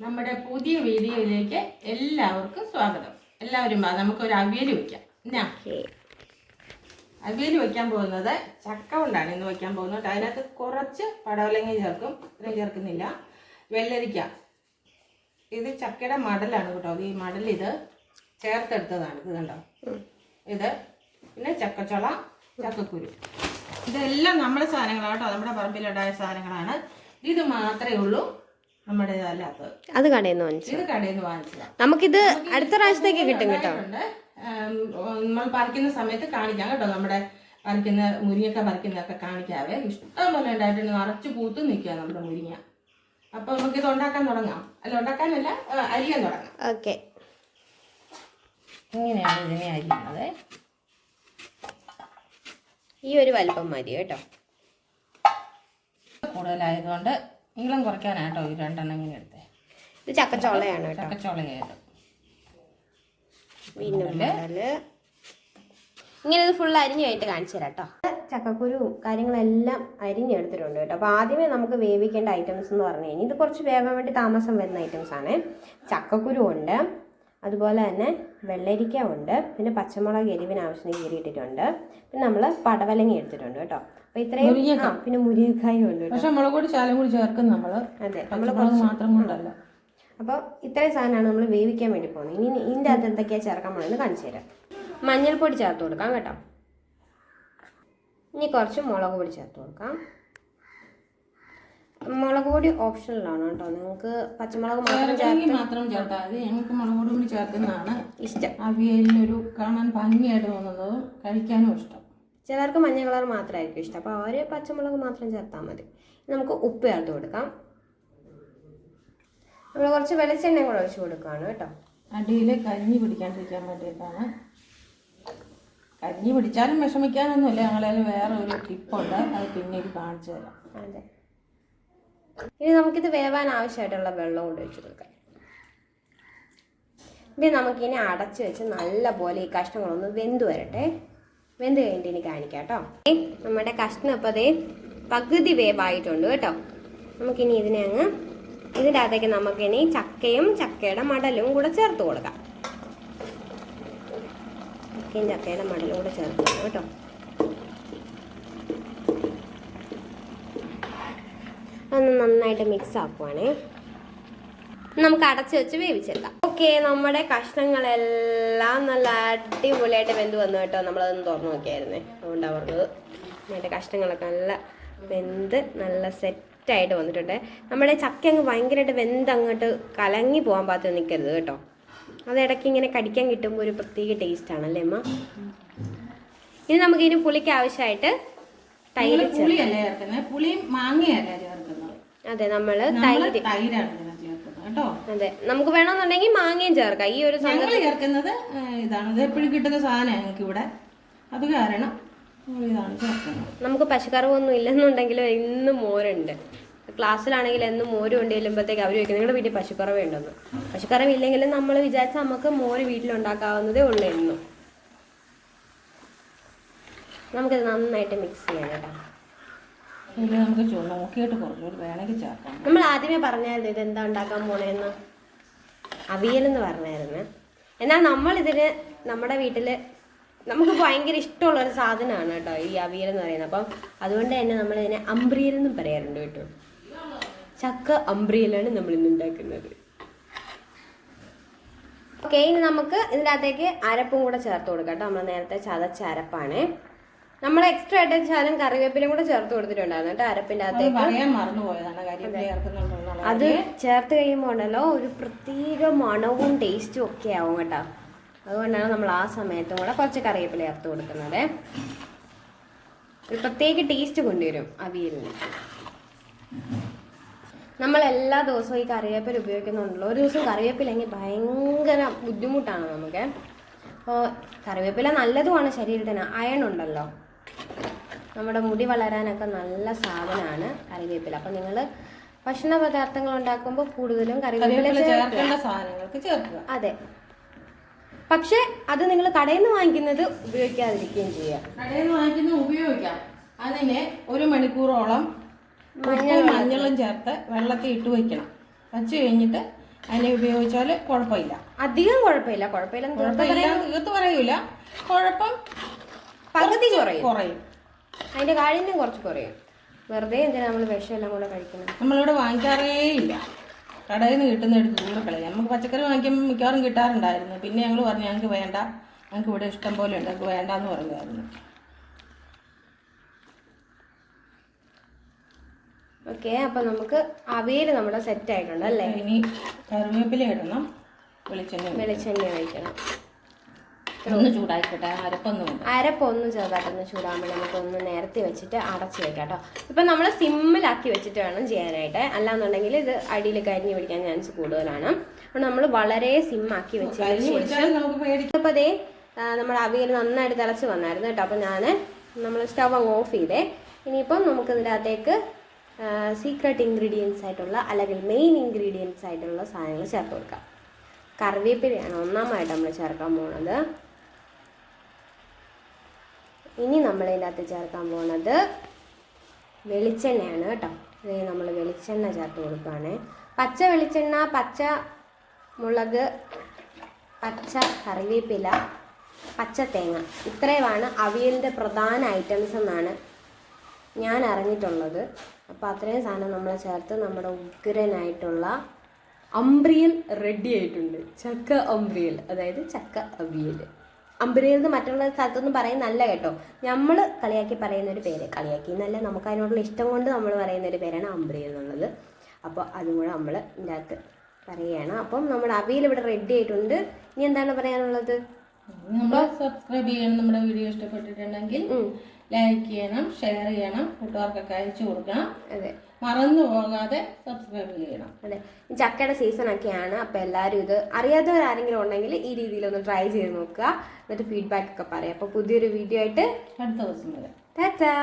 നമ്മുടെ പുതിയ വീഡിയോയിലേക്ക് എല്ലാവർക്കും സ്വാഗതം. എല്ലാവരും വാ നമുക്കൊരു അവിയൽ വെക്കാം. എന്നാ? അവിയൽ വെക്കാൻ പോകുന്നത് ചക്ക കൊണ്ടാണ് ഇന്ന് വെക്കാൻ പോകുന്നത്. അതിനകത്ത് കുറച്ച് പടവലങ്ങ ചേർക്കും. ഇത്രയും ചേർക്കുന്നില്ല. വെള്ളരിക്ക. ഇത് ചക്കയുടെ മടലാണ് കേട്ടോ. ഈ മടൽ ഇത് ചേർത്തെടുത്തതാണ്. ഇത് കണ്ടോ? ഇത് പിന്നെ ചക്കച്ചുള ചക്കക്കുരു. ഇതെല്ലാം നമ്മുടെ സാധനങ്ങളാണ് കേട്ടോ. നമ്മുടെ പറമ്പിലുണ്ടായ സാധനങ്ങളാണ്. ഇത് മാത്രമേ ഉള്ളൂ. നമ്മുടേതല്ലാത്തത് അത് കടയിൽ നിന്ന് വാങ്ങിച്ചു ഇത് കടയിൽ നിന്ന് വാങ്ങിച്ചതാണ് നമുക്കിത് അടുത്ത പ്രാവശ്യത്തേക്ക് കിട്ടും കേട്ടോ. നമ്മൾ പറിക്കുന്ന സമയത്ത് കാണിക്കാം കേട്ടോ. നമ്മുടെ പറിക്കുന്ന മുരിങ്ങക്ക പറിക്കുന്നതൊക്കെ കാണിക്കാവേ. ഇഷ്ടം പോലെ ഉണ്ടായിട്ടുണ്ട്. നിറച്ച് പൂത്ത് നിൽക്കുക നമ്മുടെ മുരിങ്ങ. അപ്പൊ നമുക്ക് ഇത് ഉണ്ടാക്കാൻ തുടങ്ങാം. അല്ല ഉണ്ടാക്കാനല്ല അരിയാൻ തുടങ്ങാം. ഓക്കെ. ഇങ്ങനെയാണ് ഇതിനെ അരിയുന്നത്. ഈ ഒരു വലിപ്പം മതി കേട്ടോ. കൂടുതലായതുകൊണ്ട് നീളം കുറയ്ക്കാനാട്ടോ ഈ രണ്ടെണ്ണം ഇങ്ങനെ എടുത്തേ. ഇത് ചക്കച്ചോളയാണ് കേട്ടോ. ചക്കച്ചുളയായത്. വീണ്ടും മുതൽ ഇങ്ങനെ ഇത് ഫുൾ അരിഞ്ഞു കഴിഞ്ഞിട്ട് കാണിച്ചു തരാം കേട്ടോ. ചക്കക്കുരു കാര്യങ്ങളെല്ലാം അരിഞ്ഞെടുത്തിട്ടുണ്ട് കേട്ടോ. അപ്പോൾ ആദ്യമേ നമുക്ക് വേവിക്കേണ്ട ഐറ്റംസ് എന്ന് പറഞ്ഞു കഴിഞ്ഞാൽ ഇത് കുറച്ച് വേവാൻ വേണ്ടി താമസം വരുന്ന ഐറ്റംസ് ആണ്. ചക്കക്കുരു ഉണ്ട്. അതുപോലെ തന്നെ വെള്ളരിക്ക ഉണ്ട് പിന്നെ പച്ചമുളക് എരിവിന് ആവശ്യത്തിന് കീറിയിട്ടിട്ടുണ്ട് പിന്നെ നമ്മൾ പടവലങ്ങി എടുത്തിട്ടുണ്ട് കേട്ടോ. അപ്പോൾ ഇത്രയും ആ പിന്നെ മുരിങ്ങക്കായും ഉണ്ട് പക്ഷെ മുളക് പൊടി ശാലം കൂടി ചേർക്കും നമ്മൾ അതെ നമ്മൾ കുറച്ച് മാത്രം കൊണ്ടല്ല. അപ്പോൾ ഇത്രയും സാധനമാണ് നമ്മൾ വേവിക്കാൻ വേണ്ടി പോകുന്നത്. ഇനി ഇതിന്റെ അകത്ത് എന്തൊക്കെയാണ് ചേർക്കാൻ പോകുന്നത് കാണിച്ചു തരാം. മഞ്ഞൾപ്പൊടി ചേർത്ത് കൊടുക്കാം കേട്ടോ. ഇനി കുറച്ച് മുളക് പൊടി ചേർത്ത് കൊടുക്കാം. മുളക് പൊടി ഓപ്ഷനിലാണ് കേട്ടോ. നിങ്ങൾക്ക് പച്ചമുളക് മാത്രം ചേർത്താതെ മാത്രം ഞങ്ങൾക്ക് മുളക് പൊടി കൂടി ചേർക്കുന്നതാണ്. ഇഷ്ടം. അവിയലിനൊരു കാണാൻ ഭംഗിയായിട്ട് തോന്നുന്നതും കഴിക്കാനും ഇഷ്ടം. ചിലർക്ക് മഞ്ഞ കളർ മാത്രമായിരിക്കും ഇഷ്ടം. അപ്പോൾ അവർ പച്ചമുളക് മാത്രം ചേർത്താൽ മതി. നമുക്ക് ഉപ്പ് ചേർത്ത് കൊടുക്കാം. നമ്മൾ കുറച്ച് വെളിച്ചെണ്ണയും കൂടെ ഒഴിച്ച് കൊടുക്കുകയാണ് കേട്ടോ. അടിയിൽ കഞ്ഞി പിടിക്കാണ്ടിരിക്കാൻ വേണ്ടിയിട്ടാണ്. കഞ്ഞി പിടിച്ചാലും വിഷമിക്കാനൊന്നുമില്ല. ഞങ്ങളതിൽ വേറെ ഒരു ടിപ്പുണ്ട് അത് പിന്നീട് കാണിച്ചു തരാം. അതെ. ഇനി നമുക്കിത് വേവാൻ ആവശ്യമായിട്ടുള്ള വെള്ളം കൊണ്ട് വെച്ച് കൊടുക്കാം. ഇനി നമുക്കിനി അടച്ചു വെച്ച് നല്ലപോലെ ഈ കഷ്ണങ്ങളൊന്ന് വെന്ത് വരട്ടെ. വെന്ത് കഴിഞ്ഞിട്ട് ഇനി കാണിക്കാം കേട്ടോ. നമ്മുടെ കഷ്ണം ഇപ്പോൾ അതേ പകുതി വേവായിട്ടുണ്ട് കേട്ടോ. നമുക്കിനി ഇതിനെ അങ്ങ് ഇതിന്റെ അകത്തേക്ക് നമുക്കിനി ചക്കയും ചക്കയുടെ മടലും കൂടെ ചേർത്ത് കൊടുക്കാം. ചക്കയും ചക്കയുടെ മടലും കൂടെ ചേർത്ത് കൊടുക്കാം കേട്ടോ. ഒന്ന് നന്നായിട്ട് മിക്സ് ആക്കുവാണേ. നമുക്ക് അടച്ചു വെച്ച് വേവിച്ചെടുക്കാം. ഓക്കെ നമ്മുടെ കഷ്ണങ്ങളെല്ലാം നല്ല അടിപൊളിയായിട്ട് വെന്ത് വന്നു കേട്ടോ. നമ്മളതൊന്ന് തുറന്നു നോക്കിയായിരുന്നേ. അതുകൊണ്ട് അവർക്ക് നമ്മുടെ കഷ്ണങ്ങളൊക്കെ നല്ല വെന്ത് നല്ല സെറ്റായിട്ട് വന്നിട്ടുണ്ട്. നമ്മുടെ ചക്ക അങ്ങ് ഭയങ്കരമായിട്ട് വെന്ത് അങ്ങോട്ട് കലങ്ങി പോകാൻ പാത്രം നിൽക്കരുത് കേട്ടോ. അത് ഇടയ്ക്ക് ഇങ്ങനെ കടിക്കാൻ കിട്ടുമ്പോൾ ഒരു പ്രത്യേക ടേസ്റ്റ് ആണല്ലേ അമ്മ? ഇനി നമുക്ക് ഇനി പുളിക്ക് ആവശ്യമായിട്ട് തൈര് പുളിയല്ലേ പുളിയും മാങ്ങയല്ലേ ചേർക്കുന്നത്? അതെ നമ്മൾ തൈര്. തൈരാണ് കേട്ടോ? അതെ നമുക്ക് വേണമെന്നുണ്ടെങ്കിൽ മാങ്ങയും ചേർക്കാം. ഈ ഒരു ഞങ്ങൾ ചേർക്കുന്നത് ഇതാണ്. ഇത് എപ്പോഴും കിട്ടുന്ന സാധനമാണ് ഞങ്ങൾക്ക് ഇവിടെ അത് കാരണം നമുക്ക് ഇതാണ് ചേർക്കുന്നത്. നമുക്ക് പശുക്കറവൊന്നും ഇല്ലെന്നുണ്ടെങ്കിലും ഇന്നും മോരുണ്ട്. ക്ലാസ്സിലാണെങ്കിൽ എന്നും മോര് കൊണ്ട് ചെല്ലുമ്പോഴത്തേക്ക് അവർ ചോദിക്കും നിങ്ങളുടെ വീട്ടിൽ പശുക്കറവ ഉണ്ടെന്ന്? പശുക്കറവ ഇല്ലെങ്കിലും നമ്മൾ വിചാരിച്ചാൽ നമുക്ക് മോര് വീട്ടിലുണ്ടാക്കാവുന്നതേ ഉള്ളൂ എന്നും. നമുക്കിത് നന്നായിട്ട് മിക്സ് ചെയ്യാം കേട്ടോ. ഇത് നമുക്ക് നോക്കിയിട്ട് കുറച്ചുകൂടി വേണമെങ്കിൽ ചേർക്കാം. നമ്മൾ ആദ്യമേ പറഞ്ഞായിരുന്നു ഇത് എന്താ ഉണ്ടാക്കാൻ പോണേന്ന്. അവിയലെന്ന് പറഞ്ഞായിരുന്നു. എന്നാൽ നമ്മളിതിന് നമ്മുടെ വീട്ടിൽ നമുക്ക് ഭയങ്കര ഇഷ്ടമുള്ള ഒരു സാധനമാണ് കേട്ടോ ഈ അവിയൽ എന്ന് പറയുന്നത്. അപ്പം അതുകൊണ്ട് തന്നെ നമ്മൾ ഇതിനെ അമ്പ്രിയൽ എന്നും പറയാറുണ്ട് കേട്ടോ. ചക്ക അമ്പ്രിയലാണ് നമ്മൾ ഇന്ന് ഉണ്ടാക്കുന്നത്. ഓക്കെ ഇനി നമുക്ക് ഇതിനകത്തേക്ക് അരപ്പും കൂടെ ചേർത്ത് കൊടുക്കാം കേട്ടോ. നമ്മൾ നേരത്തെ ചതച്ച അരപ്പാണ്. നമ്മൾ എക്സ്ട്രാ ആയിട്ട് ശാലം കറിവേപ്പിലും കൂടെ ചേർത്ത് കൊടുത്തിട്ടുണ്ടായിരുന്നു കേട്ടോ അരപ്പിന്റെ അത് അകത്തേക്ക്. അത്. ചേർത്ത് കഴിയുമ്പോൾ ഉണ്ടല്ലോ ഒരു പ്രത്യേക മണവും ടേസ്റ്റും ഒക്കെ ആവും കേട്ടോ. അതുകൊണ്ടാണ് നമ്മൾ ആ സമയത്തും കൂടെ കുറച്ച് കറിവേപ്പില ചേർത്ത് കൊടുക്കുന്നത്. ഒരു പ്രത്യേക ടേസ്റ്റ് കൊണ്ടുവരും അവിയലിന്. നമ്മൾ എല്ലാ ദിവസവും ഈ കറിവേപ്പില ഉപയോഗിക്കുന്നുണ്ടല്ലോ. ഒരു ദിവസം കറിവേപ്പിലെങ്കിൽ ഭയങ്കര ബുദ്ധിമുട്ടാണ് നമുക്ക്. അപ്പോൾ കറിവേപ്പില നല്ലതുമാണ് ശരീരത്തിന്. അയൺ ഉണ്ടല്ലോ. നമ്മുടെ മുടി വളരാനൊക്കെ നല്ല സാധനമാണ് കറിവേപ്പില. അപ്പം നിങ്ങൾ ഭക്ഷണ പദാർത്ഥങ്ങൾ ഉണ്ടാക്കുമ്പോൾ കൂടുതലും കറിവേപ്പില ചേർക്കുക. ചേർക്കേണ്ട സാധനങ്ങൾക്ക് ചേർക്കുക. അതെ. പക്ഷെ അത് നിങ്ങൾ കടയിൽ നിന്ന് വാങ്ങിക്കുന്നത് ഉപയോഗിക്കാതിരിക്കുകയും ചെയ്യുക. കടയിൽ നിന്ന് വാങ്ങിക്കുന്നത് ഉപയോഗിക്കാം. അതിനെ ഒരു മണിക്കൂറോളം മഞ്ഞൾ മഞ്ഞളും ചേർത്ത് വെള്ളത്തിൽ ഇട്ട് വയ്ക്കണം വച്ച് കഴിഞ്ഞിട്ട് അതിനെ ഉപയോഗിച്ചാൽ കുഴപ്പമില്ല. അധികം കുഴപ്പമില്ല. കുഴപ്പമില്ല കുഴപ്പമില്ല തീർത്ത് പറയൂല. കുഴപ്പം പകുതി കുറയും. കുറയും. അതിന്റെ കാഠിന്യം കുറച്ച് കുറയും. വെറുതെ എന്തിനാ നമ്മൾ വിഷം എല്ലാം കൂടെ കഴിക്കണം നമ്മളിവിടെ വാങ്ങിക്കാറേ ഇല്ല. കടയിൽ നിന്ന് കിട്ടുന്ന എടുത്ത് ദൂരെ കളയാം നമുക്ക് പച്ചക്കറി വാങ്ങിക്കുമ്പോൾ മിക്കവാറും കിട്ടാറുണ്ടായിരുന്നു. പിന്നെ ഞങ്ങൾ പറഞ്ഞു ഞങ്ങൾക്ക് വേണ്ട. ഞങ്ങൾക്ക് ഇവിടെ ഇഷ്ടം പോലെ ഉണ്ട്. ഞങ്ങൾക്ക് വേണ്ടാന്ന് പറയുമായിരുന്നു ഓക്കെ അപ്പൊ നമുക്ക് അവിയൽ നമ്മുടെ സെറ്റ് ആയിട്ടുണ്ട് അല്ലേ? ഇനി കറിവേപ്പില ഇടണം. വെളിച്ചെണ്ണ. വെളിച്ചെണ്ണ ഒഴിക്കണം. ഒന്ന് അരപ്പൊന്നും ഉണ്ട് അരപ്പ് ഒന്ന് ചെറുതായിട്ടൊന്ന് ചൂടാകുമ്പോൾ നമുക്കൊന്ന് നേരത്തെ വെച്ചിട്ട് അടച്ച് വെക്കാം കേട്ടോ. ഇപ്പം നമ്മൾ സിമ്മിലാക്കി വെച്ചിട്ട് വേണം ചെയ്യാനായിട്ട്. അല്ലാന്നുണ്ടെങ്കിൽ ഇത് അടിയിൽ കരിഞ്ഞ് പിടിക്കാൻ ചാൻസ് കൂടുതലാണ്. അപ്പോൾ നമ്മൾ വളരെ സിമ്മാക്കി വെച്ചതിന് ശേഷം അപ്പോൾ അതേ നമ്മുടെ അവിയൽ നന്നായിട്ട് തിളച്ച് വന്നായിരുന്നു കേട്ടോ. അപ്പോൾ ഞാൻ നമ്മൾ സ്റ്റവ് അങ്ങ് ഓഫ് ചെയ്തേ. ഇനിയിപ്പം നമുക്ക് ഇതിന്റെ അകത്തേക്ക് സീക്രട്ട് ഇൻഗ്രീഡിയൻസ് ആയിട്ടുള്ള അല്ലെങ്കിൽ മെയിൻ ഇൻഗ്രീഡിയൻസ് ആയിട്ടുള്ള സാധനങ്ങൾ ചേർത്ത് കൊടുക്കാം. കറിവേപ്പിലയാണ് ഒന്നാമതായിട്ട് നമ്മൾ ചേർക്കാൻ പോകുന്നത്. ഇനി നമ്മൾ ഇതിനകത്ത് ചേർക്കാൻ പോകുന്നത് വെളിച്ചെണ്ണയാണ് കേട്ടോ. ഇത് നമ്മൾ വെളിച്ചെണ്ണ ചേർത്ത് കൊടുക്കുകയാണ് പച്ച വെളിച്ചെണ്ണ പച്ച മുളക് പച്ച കറിവേപ്പില പച്ച തേങ്ങ. ഇത്രയുമാണ് അവിയലിന്റെ പ്രധാന ഐറ്റംസ് എന്നാണ് ഞാൻ അറിഞ്ഞിട്ടുള്ളത്. അപ്പോൾ അത്രയും സാധനം നമ്മൾ ചേർത്ത് നമ്മുടെ ഉഗ്രനായിട്ടുള്ള അമ്പ്രിയൽ റെഡി ആയിട്ടുണ്ട്. ചക്ക അമ്പ്രിയൽ അതായത് ചക്ക അവിയൽ അമ്പ്രിയൽ നിന്ന് മറ്റുള്ള സ്ഥലത്തൊന്നും പറയുന്നല്ല കേട്ടോ. നമ്മൾ കളിയാക്കി പറയുന്ന ഒരു പേര്. കളിയാക്കി എന്നല്ല നമുക്ക് അതിനോടുള്ള ഇഷ്ടം കൊണ്ട് നമ്മൾ പറയുന്ന ഒരു പേരാണ് അമ്പ്രിയൽ എന്നുള്ളത്. അപ്പോൾ അതും കൂടെ നമ്മൾ ഇതിന്റെ അകത്ത് പറയുകയാണ്. അപ്പം നമ്മുടെ അവിയൽ ഇവിടെ റെഡി ആയിട്ടുണ്ട്. ഇനി എന്താണ് പറയാനുള്ളത്? നമ്മൾ സബ്സ്ക്രൈബ് ചെയ്യണം. നമ്മുടെ വീഡിയോ ഇഷ്ടപ്പെട്ടിട്ടുണ്ടെങ്കിൽ ലൈക്ക് ചെയ്യണം ഷെയർ ചെയ്യണം കൂട്ടുകാർക്കൊക്കെ അയച്ചു കൊടുക്കണം. അതെ. മറന്നു പോകാതെ സബ്സ്ക്രൈബ് ചെയ്യണം. അതെ. ചക്കയുടെ സീസൺ ഒക്കെയാണ്. അപ്പോൾ എല്ലാവരും ഇത് അറിയാത്തവരാരെങ്കിലും ഉണ്ടെങ്കിൽ ഈ രീതിയിലൊന്ന് ട്രൈ ചെയ്ത് നോക്കുക. എന്നിട്ട് ഫീഡ്ബാക്ക് ഒക്കെ പറയാം. അപ്പോൾ പുതിയൊരു വീഡിയോ ആയിട്ട് അടുത്ത ദിവസം വരെ. ടാറ്റാ